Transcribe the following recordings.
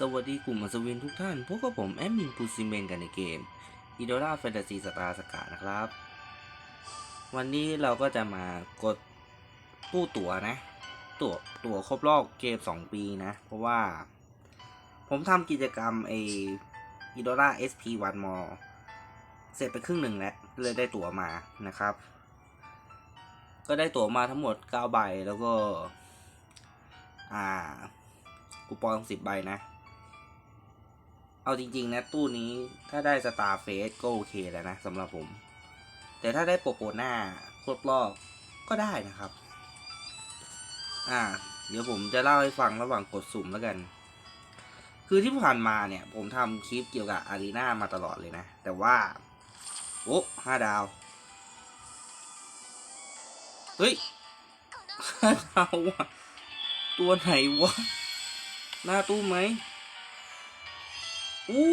สวัสดีกลุ่มอัศวินทุกท่านพวกกับผมแอดมินปูซิเมนกันในเกม i d o l a Fantasy Star สกานะครับ วันนี้เราก็จะมากดตู้ตั๋วนะ ตั๋วตั๋วครบรอบเกม 2 ปีนะ เพราะว่า ผมทำกิจกรรมไอ i d o l a SP 1 m o เสร็จไปครึ่งหนึ่งแล้ว เลยได้ตั๋วมานะครับ ก็ได้ตั๋วมาทั้งหมด 9 ใบแล้วก็ อ่าคูปอง 10 ใบนะ เอาจริง ๆ นะ ตู้นี้ถ้าได้สตาร์เฟสก็โอเคแล้วนะสำหรับผม แต่ถ้าได้โปโปหน้าครบรอบก็ได้นะครับ อ่า เดี๋ยวผมจะเล่าให้ฟังระหว่างกดสุ่มแล้วกัน คือที่ผ่านมาเนี่ย ผมทำคลิปเกี่ยวกับอารีนามาตลอดเลยนะ แต่ว่า โอ้ห้าดาว เฮ้ยห้าดาวว่ะตัวไหนวะ หน้าตู้ไหม อู้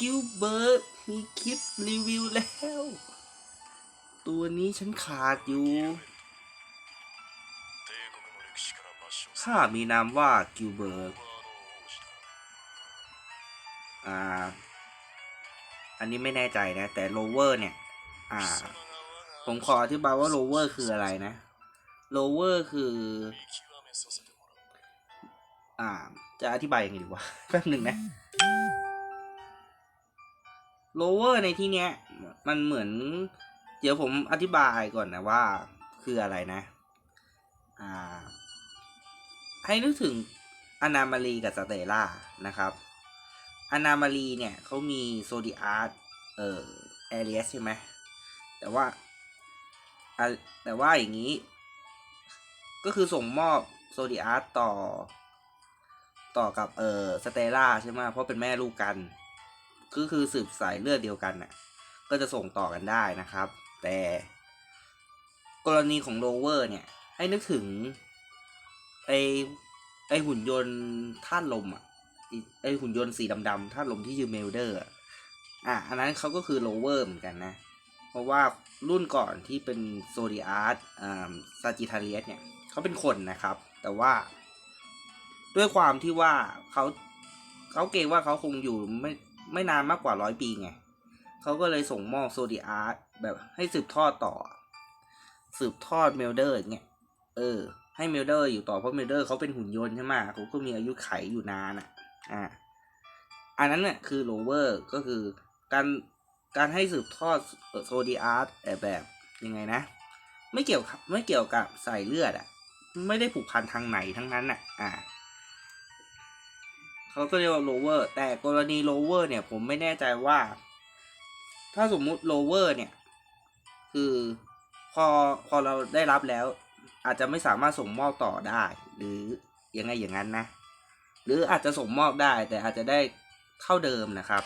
กิลเบิร์ตมีคลิปรีวิวแล้ว ตัวนี้ฉันขาดอยู่ข้ามีนามว่ากิลเบิร์ตอ่า อันนี้ไม่แน่ใจนะ แต่โลเวอร์เนี่ย อ่า ผมขออธิบายว่าโลเวอร์คืออะไรนะโลเวอร์คือ อ่า จะอธิบายยังไงดีวะแป๊บหนึ่งนะ โลเวอร์ในที่เนี้ย มันเหมือน เดี๋ยวผมอธิบายก่อนนะว่า คืออะไรนะ อ่า ให้นึกถึงอนามารีกับสเตล่านะครับอนามารีเนี่ยเขามีโซดิอาร์ตเอ่อแอเรียสใช่ไหมแต่ว่าแต่ว่าอย่างนี้ ก็คือส่งมอบโซดิอาร์ตต่อ ต่อกับเอ่อสเตล่าใช่ไหมเพราะเป็นแม่ลูกกัน ก็คือสืบสายเลือดเดียวกันน่ะ ก็จะส่งต่อกันได้นะครับ แต่ กรณีของโลเวอร์เนี่ย ให้นึกถึงไอไอหุ่นยนต์ท่านลมอะไอหุ่นยนต์สีดำๆท่านลมที่ชื่อเมลเดอร์อะอะอันนั้นเขาก็คือโลเวอร์เหมือนกันนะ เพราะว่ารุ่นก่อนที่เป็นโซดิอาร์ตอ่าซาจิทาเลียสเนี่ยเขาเป็นคนนะครับ แต่ว่า ด้วยความที่ว่าเขาเขาเกรงว่าเขาคงอยู่ไม่ ไม่นานมากกว่าร้อยปีไงเขาก็เลยส่งมอบโซดิอาร์ตแบบให้สืบทอดต่อ สืบทอดเมลเดอร์อย่างเงี้ยเออ ให้เมลเดอร์อยู่ต่อเพราะเมลเดอร์เขาเป็นหุ่นยนต์ใช่ไหมเขาก็มีอายุไขอยู่นานอะ อ่า อันนั้นเนี่ยคือโลเวอร์ก็คือการการให้สืบทอดโซดิอาร์ตแบบยังไงนะ ไม่เกี่ยวกับไม่เกี่ยวกับใส่เลือดอะ ไม่ได้ผูกพันทางไหนทั้งนั้นอะ อ่า เขาก็เรียกว่า lower แต่กรณี lower เนี่ย ผมไม่แน่ใจว่า ถ้าสมมุติ lower เนี่ย คือพอพอเราได้รับแล้ว อาจจะไม่สามารถส่งมอบต่อได้ หรือยังไงอย่างนั้นนะ หรืออาจจะส่งมอบได้ แต่อาจจะได้เท่าเดิมนะครับ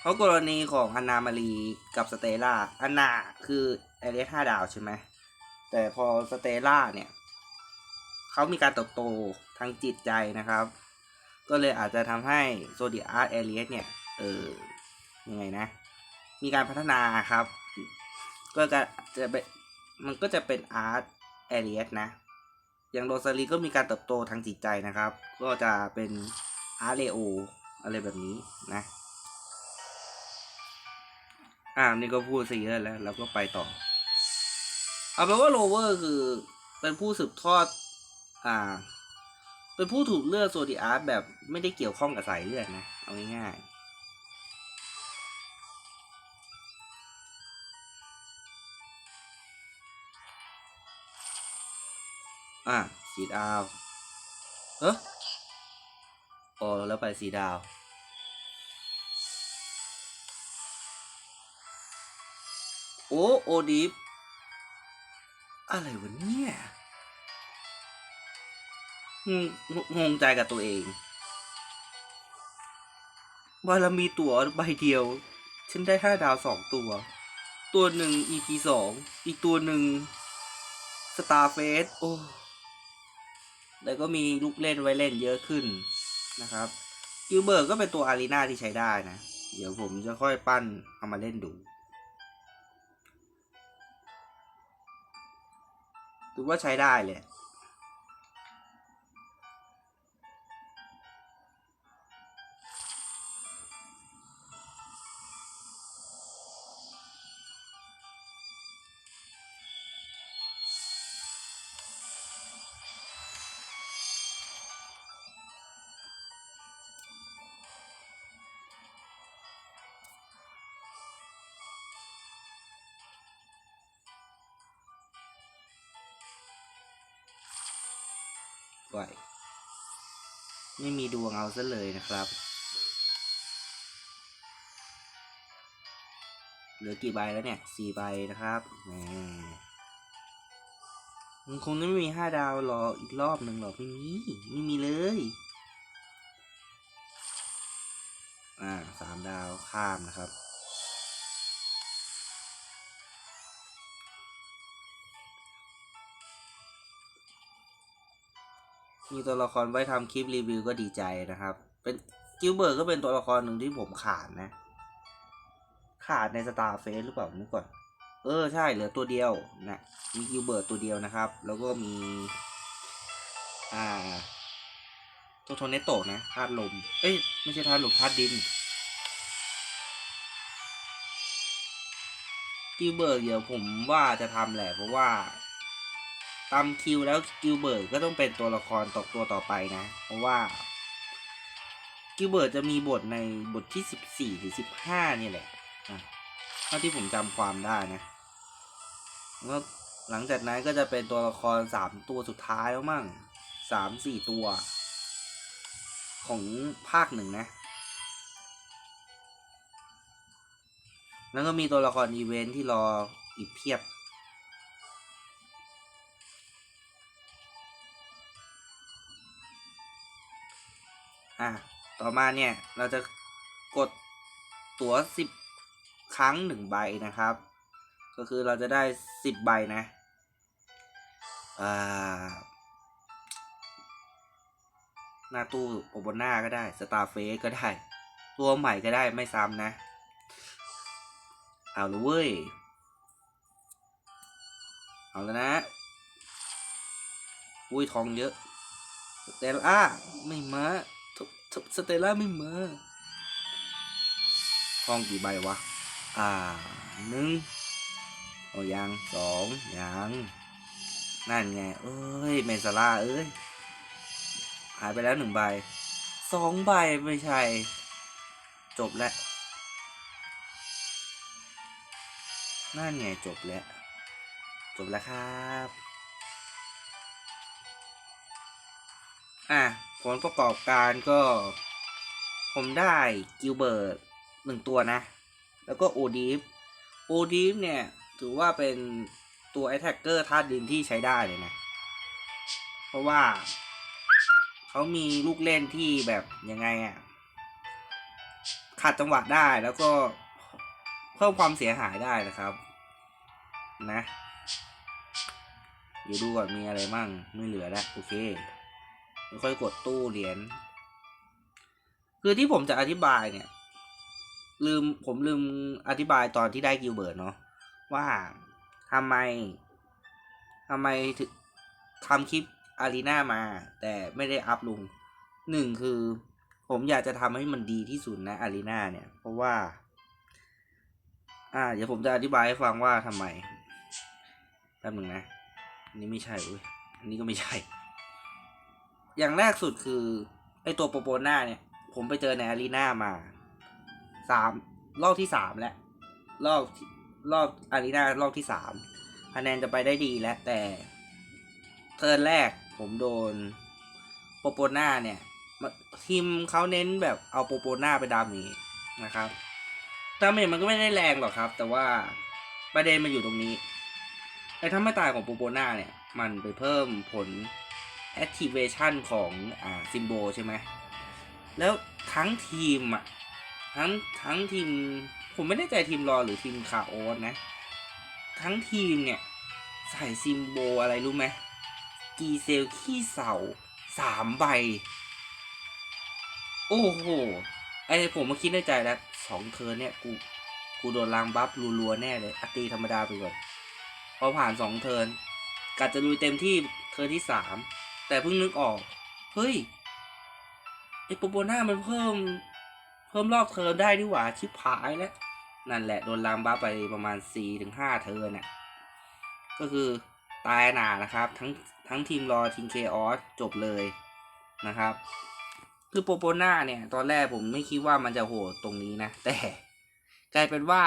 เพราะกรณีของอนามารีกับสเตล่าอนาคือแอเรียห้าดาวใช่ไหมแต่พอสเตล่าเนี่ยเขามีการเติบโต ทางจิตใจนะครับ ก็เลยอาจจะทำให้โซเดียอาร์แอเรียสเนี่ยเออยังไงนะ มีการพัฒนาครับ ก็จะจะเป็นมันก็จะเป็นอาร์ตแอเรียสนะ อย่างโรซาลีก็มีการเติบโตทางจิตใจนะครับ ก็จะเป็นอาร์เลโออะไรแบบนี้นะอ่านี่ก็พูดซะเยอะแล้วแล้วก็ไปต่อ เอาเป็นว่าโรเวอร์คือเป็นผู้สืบทอด อ่า เป็นผู้ถูกเลือกโซดิอาร์แบบไม่ได้เกี่ยวข้องกับสายเลือดนะ เอาง่ายๆ อะ สีดาว เออโอ้แล้วไปสีดาวโอ้โอดิฟอะไรวะเนี่ย งงใจกับตัวเองบารมีตั๋วใบเดียว ฉันได้ห้าดาวสองตัว ตัวหนึ่ง EP สอง อีกตัวหนึ่ง Starface โอ้แล้วก็มีลูกเล่นไว้เล่นเยอะขึ้นนะครับกิลเบิร์กก็เป็นตัวอารีนาที่ใช้ได้นะ เดี๋ยวผมจะค่อยปั้นเอามาเล่นดู ถือว่าใช้ได้เลย ซะเลยนะครับ เหลือกี่ใบแล้วเนี่ยสี่ใบนะครับแหมมันคงจะไม่มีห้าดาวรออีกรอบหนึ่งหรอกไม่มีไม่มีเลย อ่าสามดาวข้ามนะครับ มีตัวละครไว้ทำคลิปรีวิวก็ดีใจนะครับ เป็นกิลเบิร์กก็เป็นตัวละครหนึ่งที่ผมขาดนะ ขาดในสตาร์เฟสหรือเปล่านึกก่อน เออใช่เหลือตัวเดียวนะมีกิลเบิร์ตตัวเดียวนะครับ แล้วก็มี อ่าตัวโทเนโตะนะธาตุลม เอ้ยไม่ใช่ธาตุลมธาตุดินกิลเบิร์กเดี๋ยวผมว่าจะทำแหละเพราะว่า ตามคิวแล้วกิลเบิร์กก็ต้องเป็นตัวละครตกตัวต่อไปนะ เพราะว่ากิลเบิร์กจะมีบทในบทที่สิบสี่หรือสิบห้านี่แหละอะเท่าที่ผมจำความได้นะแล้วหลังจากนั้นก็จะเป็นตัวละครสามตัวสุดท้ายแล้วมั่งสามสี่ตัว ของภาคหนึ่งนะ แล้วก็มีตัวละครอีเวนท์ที่รออีกเพียบ ต่อมาเนี่ยเราจะกดตั๋วสิบครั้งหนึ่งใบนะครับ ก็คือเราจะได้สิบใบนะหน้าตู้อบนหน้าก็ได้สตาร์เฟสก็ได้ ตัวใหม่ก็ได้ไม่ซ้ำนะ เอาละเว้ย เอาแล้วนะ อุ้ยทองเยอะเตลล่าไม่มา สเตล่าไม่มาทองกี่ใบวะ อ่าหนึ่งโอ้ยังสองยังนั่นไง เอ้ยเมนซาร่าเอ้ย หายไปแล้วหนึ่งใบสองใบไม่ใช่ จบแล้ว นั่นไงจบแล้ว จบแล้วครับ อะผลประกอบการก็ ผมได้กิลเบิร์ตหนึ่งตัวนะ แล้วก็โอดีฟโอดีฟเนี่ย ถือว่าเป็นตัวแอแท็กเกอร์ธาตุดินที่ใช้ได้เลยนะ เพราะว่า เขามีลูกเล่นที่แบบยังไงอะ่ะขัดจังหวะได้แล้วก็เพิ่มความเสียหายได้นะครับ นะ เดี๋ยวดูก่อนมีอะไรมั่งไม่เหลือแล้วโอเค ค่อยกดตู้เหรียญคือที่ผมจะอธิบายเนี่ย ลืมผมลืมอธิบายตอนที่ได้กิลเบิร์ตเนาะว่าทำไมทำไมถึงทำคลิปอารีนามา แต่ไม่ได้อัพลงหนึ่งคือผมอยากจะทำให้มันดีที่สุดนะอารีนาเนี่ย เพราะว่า อ่า เดี๋ยวผมจะอธิบายให้ฟังว่าทำไมแป๊บหนึ่งนะ อันนี้ไม่ใช่อุ้ยอันนี้ก็ไม่ใช่ อย่างแรกสุดคือไอตัวโปโปนาเนี่ย ผมไปเจอในอารีนามาสามรอบที่สามแล้วรอบรอบอารีนารอบที่สามคะแนนจะไปได้ดีแล้วแต่เทิร์นแรกผมโดนโปโปนาเนี่ยมาทีมเขาเน้นแบบเอาโปโปนาไปดามจนะครับดาเมจมันก็ไม่ได้แรงหรอกครับ แต่ว่าประเด็นมันอยู่ตรงนี้ไอ้ถ้าไม่ตายของโปโปนาเนี่ย มันไปเพิ่มผล activation ของอ่าซิมโบใช่ไหมแล้วทั้งทีมอะทั้งทั้งทีม ผมไม่แน่ใจทีมรอหรือทีมคาโอสนะ ทั้งทีมเนี่ย ใส่ซิมโบอะไรรู้ไหมกีเซลขี้เสาสามใบ โอ้โห ไอผมมาคิดในใจแล้วสองเทิร์นเนี่ย กู กูโดนลางบัฟรัวๆแน่เลยอตีธรรมดาไปก่อนพอผ่านสองเทิร์นกัดจะลุยเต็มที่เทิร์นที่สาม แต่เพิ่งนึกออก เฮ้ยไอโปโปน่ามันเพิ่ม เพิ่มรอบเทิร์นได้ดีหว่าชิบหายแล้ว นั่นแหละโดนลามบ้าไปประมาณสี่ถึงห้าเทิร์นน่ะ ก็คือตายหนานะครับ ทั้งทั้งทีมรอทีมเคออสจบเลยนะครับ คือโปโปน่าเนี่ย ตอนแรกผมไม่คิดว่ามันจะโหดตรงนี้นะ แต่กลายเป็นว่า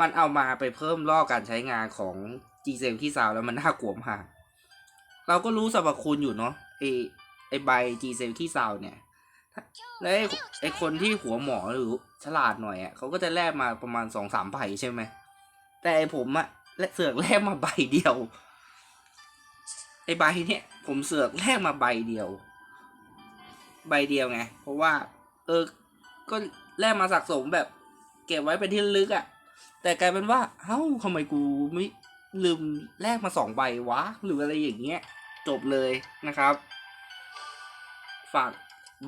มันเอามาไปเพิ่มรอบการใช้งานของจีเซลที่ซาวแล้วมันน่ากลัวมาก เราก็รู้สรรพคุณอยู่เนาะไอไอใบจีเซลขี้ซาวเนี่ยแล้วไอไอคนที่หัวหมอหรือฉลาดหน่อยอะเขาก็จะแลกมาประมาณสองสามใบใช่ไหมแต่ไอผมอะและเสือกแลกมาใบเดียว ไอใบเนี่ย ผมเสือกแลกมาใบเดียว ใบเดียวไง เพราะว่า เออ ก็แลกมาสะสมแบบ เก็บไว้เป็นที่ลึกอะแต่กลายเป็นว่าเฮ้าทำไมกูไม่ลืมแลกมาสองใบวะ หรืออะไรอย่างเงี้ย จบเลยนะครับ ฝาก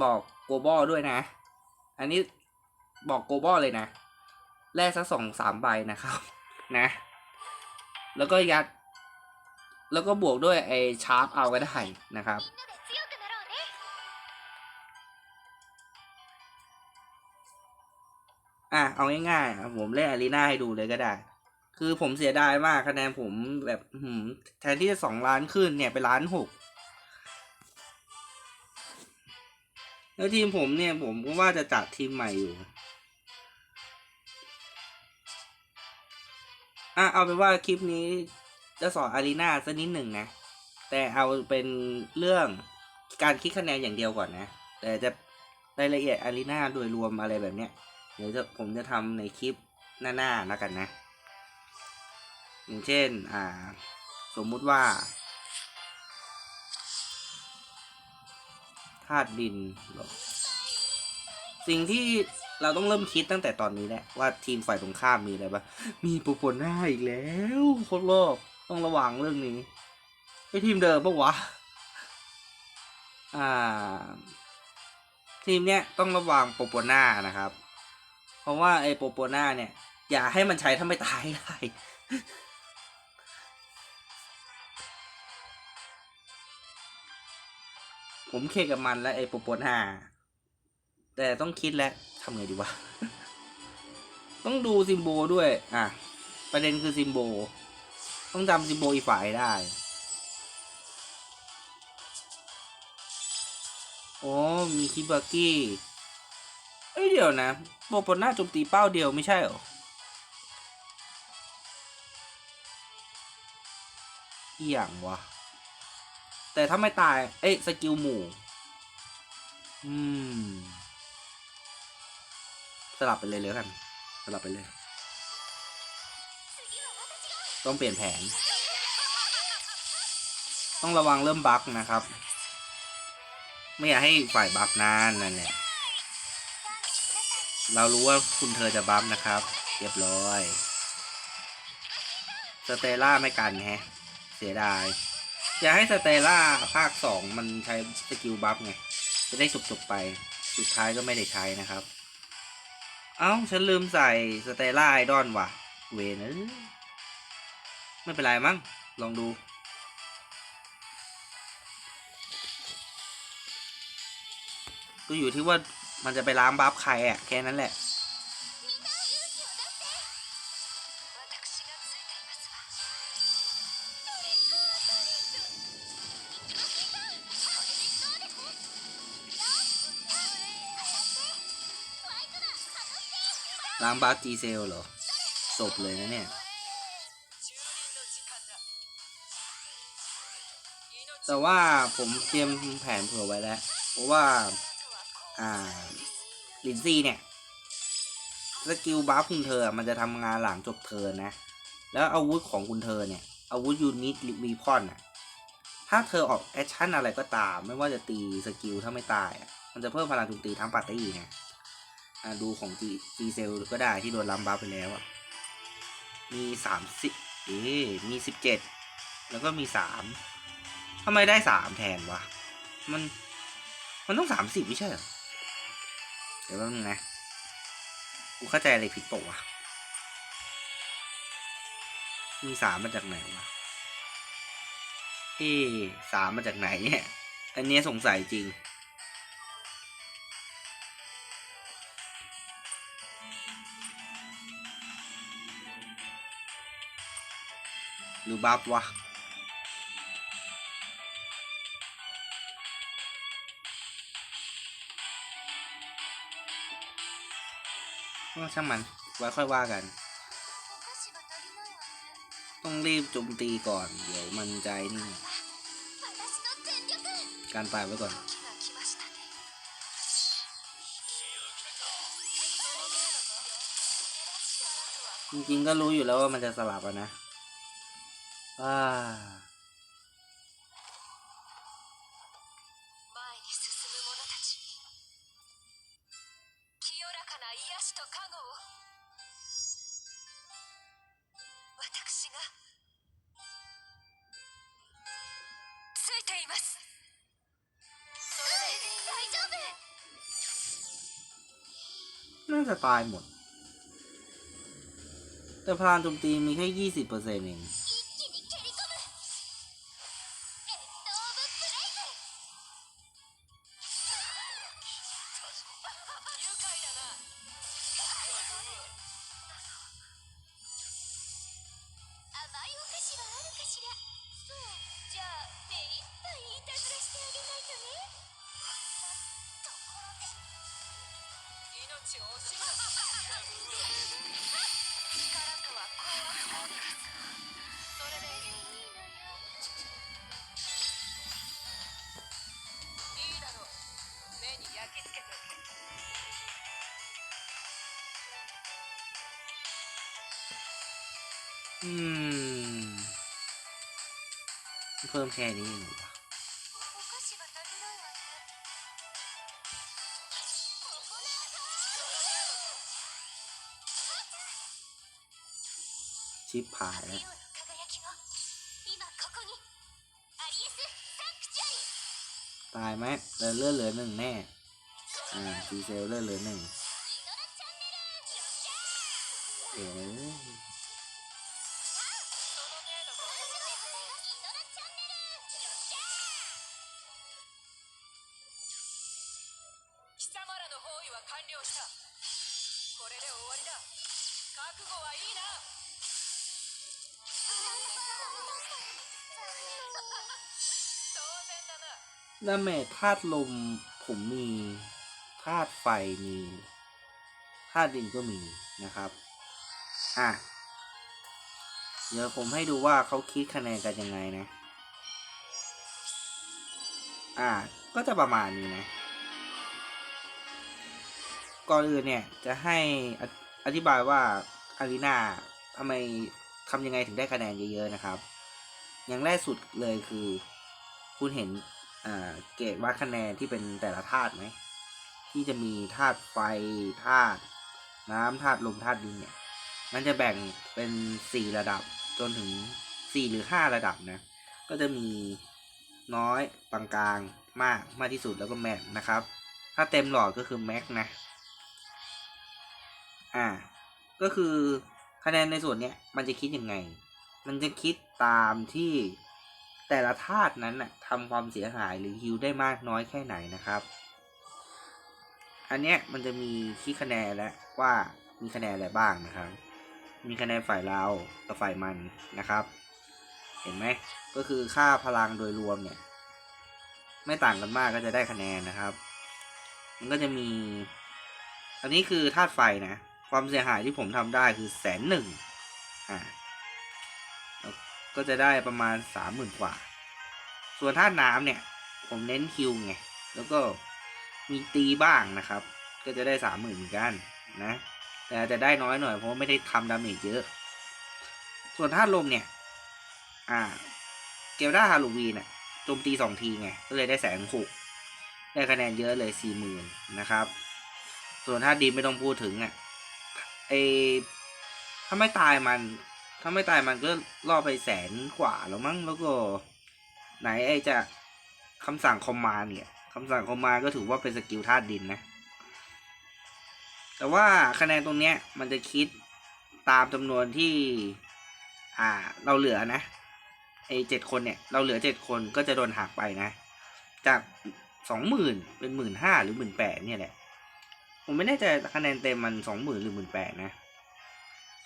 บอกโกบอด้วยนะ อันนี้บอกโกบอเลยนะ แลกสักสองสามใบนะครับนะ แล้วก็ยัด แล้วก็บวกด้วยไอ้ชาร์ปเอาก็ได้นะครับอะเอาง่ายๆผมเล่นอารีนาให้ดูเลยก็ได้ คือผมเสียดายมากคะแนนผมแบบแทนที่จะสองล้านขึ้นเนี่ยไปล้านหกแล้วทีมผมเนี่ยผมก็ว่าจะจัดทีมใหม่อยู่อะเอาเป็นว่าคลิปนี้จะสอนอารีนาสักนิดหนึ่งนะ แต่เอาเป็นเรื่องการคิดคะแนนอย่างเดียวก่อนนะ แต่จะรายละเอียดอารีนาโดยรวมอะไรแบบเนี้ยเดี๋ยวจะผมจะทำในคลิปหน้าๆแล้วกันนะ อย่างเช่นอ่าสมมุติว่าธาตุดินหรอสิ่งที่เราต้องเริ่มคิดตั้งแต่ตอนนี้แหละว่าทีมฝ่ายตรงข้ามมีอะไรบ้างมีปูปนหน้าอีกแล้วโคตรโลกต้องระวังเรื่องนี้ไอทีมเดิมปะวะอ่า ทีมเนี้ยต้องระวังโปโปน่านะครับ เพราะว่าไอ้โปโปน่าเนี่ย อย่าให้มันใช้ถ้าไม่ตายได้ ผมเคกับมันแล้วไอ้โปโปน่าแต่ต้องคิดแล้วทำไงดีวะ ต้องดูซิมโบด้วย อะ ประเด็นคือซิมโบ ต้องจำซิมโบอีฝ่ายได้ โอ้มีคิบากี้ เอ้ยเดี๋ยวนะโปโปน่าโจมตีเป้าเดียวไม่ใช่เหรออย่างวะ แต่ถ้าไม่ตาย เอ้สกิลหมู่ อืม สลับไปเลยเลยกัน สลับไปเลย ต้องเปลี่ยนแผน ต้องระวังเริ่มบั๊กนะครับ ไม่อยากให้ฝ่ายบัฟนานนั่นแหละเรารู้ว่าคุณเธอจะบัฟนะครับ เรียบร้อย สเตล่าไม่กันแฮะ เสียดาย อยากให้สเตล่าภาคสองมันใช้สกิลบัฟไง จะได้จบๆไป สุดท้ายก็ไม่ได้ใช้นะครับ เอ้า ฉันลืมใส่สเตล่าไอดอนว่ะ เวนเอ้ยไม่เป็นไรมั้ง ลองดู ก็อยู่ที่ว่ามันจะไปล้างบัฟใครอะแค่นั้นแหละางบัฟจีเซลเหรอจบเลยนะเนี่ย แต่ว่าผมเตรียมแผนเผื่อไว้แล้ว เพราะว่า อ่า ลินซี่เนี่ย สกิลบัฟคุณเธอมันจะทำงานหลังจบเทิร์นะ แล้วอาวุธของคุณเธอเนี่ย อาวุธยูนิตรีพอนอะถ้าเธอออกแอคชั่นอะไรก็ตาม ไม่ว่าจะตีสกิลถ้าไม่ตาย มันจะเพิ่มพลังโจมตีทั้งปาร์ตี้ไงอ่า ดูของจีจีเซลก็ได้ที่โดนลัมบัฟไปแล้วอะ มีสามสิบเอ๊มีสิบเจ็ดแล้วก็มีสามทำไมได้สามแทนวะ มัน มันต้องสามสิบไม่ใช่เหรอ เดี๋ยวแป๊บนึงนะ กูเข้าใจอะไรผิดเปล่าวะ มีสามมาจากไหนวะ เอ๊สามมาจากไหนเนี่ย อันเนี้ยสงสัยจริง รือบัฟวะก็ช่างมัน ไว้ค่อยว่ากัน ต้องรีบโจมตีก่อน เดี๋ยวมันใจนี่ การตาไว้ก่อนจริงๆก็รู้อยู่แล้วว่ามันจะสลับอะนะ น่าจะตายหมด แต่พลานโจมตีมีแค่ยี่สิบเปอร์เซ็นต์เอง แค่นี้ชิปหายแล้วตายไหมเลือเลือเหลือหนึ่งแน่ อ่าดีเซลเลือเหลือหนึ่งเอ๋ ดาเมจธาตุลมผมมีธาตุไฟมีธาตุดินก็มีนะครับ อะ เดี๋ยวผมให้ดูว่าเขาคิดคะแนนกันยังไงนะ อะ ก็จะประมาณนี้นะ ก่อนอื่นเนี่ยจะให้อธิบายว่าอารีนาทำไมทำยังไงถึงได้คะแนนเยอะๆนะครับ อย่างแรกสุดเลยคือ คุณเห็น เกรดวัดคะแนนที่เป็นแต่ละธาตุไหมที่จะมีธาตุไฟธาตุน้ำธาตุลมธาตุดินเนี่ย มันจะแบ่งเป็นสี่ระดับจนถึงสี่หรือห้าระดับนะ ก็จะมีน้อยปานกลางมากมากที่สุดแล้วก็แม็กนะครับ ถ้าเต็มหลอดก็คือแม็กนะ อ่า ก็คือคะแนนในส่วนเนี้ยมันจะคิดยังไง มันจะคิดตามที่ แต่ละธาตุนั้นน่ะทำความเสียหายหรือฮิวได้มากน้อยแค่ไหนนะครับ อันเนี้ยมันจะมีคิดคะแนนแล้วว่ามีคะแนนอะไรบ้างนะครับ มีคะแนนฝ่ายเรากับฝ่ายมันนะครับ เห็นไหมก็คือค่าพลังโดยรวมเนี่ย ไม่ต่างกันมากก็จะได้คะแนนนะครับ มันก็จะมี อันนี้คือธาตุไฟนะ ความเสียหายที่ผมทำได้คือแสนหนึ่งอ่า ก็จะได้ประมาณสามหมื่นกว่า ส่วนธาตุน้ำเนี่ย ผมเน้นคิวไง แล้วก็มีตีบ้างนะครับ ก็จะได้สามหมื่นเหมือนกันนะ แต่จะได้น้อยหน่อยเพราะไม่ได้ทำดาเมจเยอะ ส่วนธาตุลมเนี่ย อ่า เกลด้าฮาโลวีนอะโจมตีสองทีไง ก็เลยได้แสนหกได้คะแนนเยอะเลยสี่หมื่นนะครับ ส่วนธาตุดินไม่ต้องพูดถึงอะไอถ้าไม่ตายมัน ถ้าไม่ตายมันก็ล่อไปแสนกว่าแล้วมั้งแล้วก็ ไหนไอจะคำสั่งคอมมานเนี่ยคำสั่งคอมมานก็ถือว่าเป็นสกิลธาตุดินนะ แต่ว่าคะแนนตรงเนี้ยมันจะคิดตามจำนวนที่ อ่า เราเหลือนะไอเจ็ดคนเนี่ย เราเหลือเจ็ดคนก็จะโดนหักไปนะ จากสองหมื่นเป็นหมื่นห้าหรือหมื่นแปดเนี่ยแหละ ผมไม่แน่ใจคะแนนเต็มมันสองหมื่นหรือหมื่นแปดนะ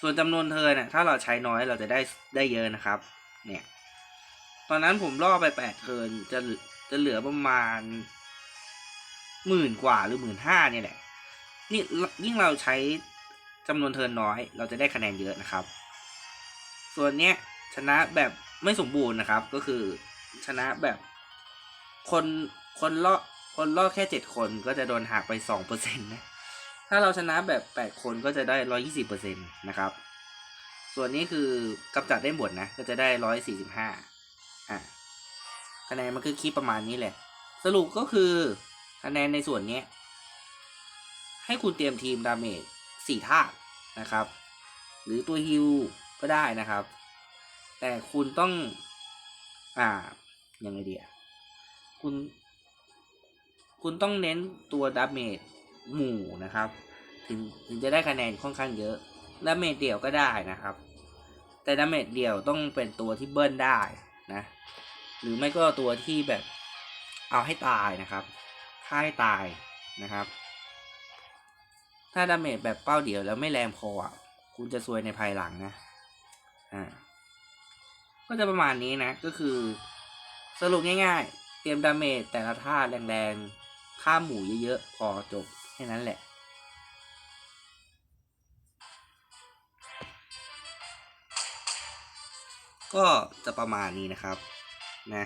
ส่วนจำนวนเธอเนี่ยถ้าเราใช้น้อยเราจะได้ได้เยอะนะครับ เนี่ย ตอนนั้นผมล่อไปแปดเทินจะจะเหลือประมาณหมื่นกว่าหรือหมื่นห้าเนี่ยแหละนี่ยิ่งเราใช้จำนวนเทินน้อย เราจะได้คะแนนเยอะนะครับ ส่วนเนี้ยชนะแบบไม่สมบูรณ์นะครับ ก็คือชนะแบบคนคนรอคนรอแค่เจ็ดคนก็จะโดนหักไปสองเปอร์เซ็นต์นะ ถ้าเราชนะแบบแปดคนก็จะได้ร้อยี่สิบเปอร์เซ็นต์นะครับ ส่วนนี้คือกำจัดได้หมดนะ ก็จะได้ร้อยสี่สิบห้าอะคะแนนมันคือคิดประมาณนี้แหละ สรุปก็คือคะแนนในส่วนนี้ ให้คุณเตรียมทีมดาเมจสี่ธานะครับ หรือตัวฮิลก็ได้นะครับ แต่คุณต้อง อ่า ยังไงดีอะคุณ คุณต้องเน้นตัวดาเมจ หมู่นะครับ ถึงถึงจะได้คะแนนค่อนข้างเยอะดาเมจเดี่ยวก็ได้นะครับ แต่ดาเมจเดี่ยวต้องเป็นตัวที่เบิ้ลได้นะ หรือไม่ก็ตัวที่แบบเอาให้ตายนะครับฆ่าให้ตายนะครับ ถ้าดาเมจแบบเป้าเดี่ยวแล้วไม่แรงพออะคุณจะซวยในภายหลังนะอ่าก็จะประมาณนี้นะ ก็คือสรุปง่ายๆ เตรียมดาเมจแต่ละท่าแรงๆฆ่าหมูเยอะๆ พอจบ แค่นั้นแหละ ก็จะประมาณนี้นะครับนะ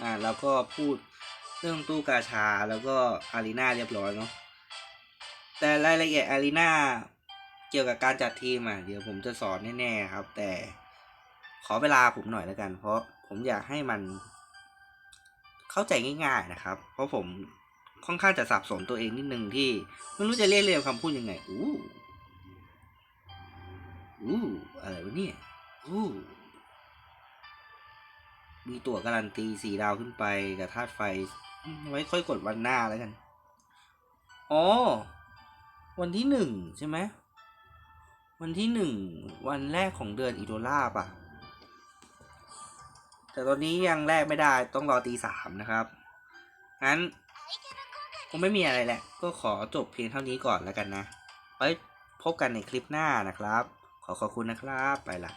อ่าแล้วก็พูดเรื่องตู้กาชาแล้วก็อารีนาเรียบร้อยเนาะแต่รายละเอียดอารีนาเกี่ยวกับการจัดทีมอะเดี๋ยวผมจะสอนแน่ๆครับ แต่ขอเวลาผมหน่อยแล้วกัน เพราะผมอยากให้มัน เข้าใจง่าย ๆนะครับ เพราะผมค่อนข้างจะสับสนตัวเองนิดนึงที่ไม่รู้จะเรียกเรียงคำพูดยังไงอู้อู้อะไรวะเนี่ยอู้มีตั๋วการันตีสี่ดาวขึ้นไปกับธาตุไฟ ไว้ค่อยกดวันหน้าแล้วกัน อ๋อ วันที่หนึ่งใช่ไหม วันที่หนึ่งวันแรกของเดือนอีโดลาป่ะ แต่ตอนนี้ยังแลกไม่ได้ต้องรอตีสามนะครับงั้นคงไม่มีอะไรแหละ ก็ขอจบเพียงเท่านี้ก่อนแล้วกันนะไว้พบกันในคลิปหน้านะครับ ขอขอบคุณนะครับ ไปละ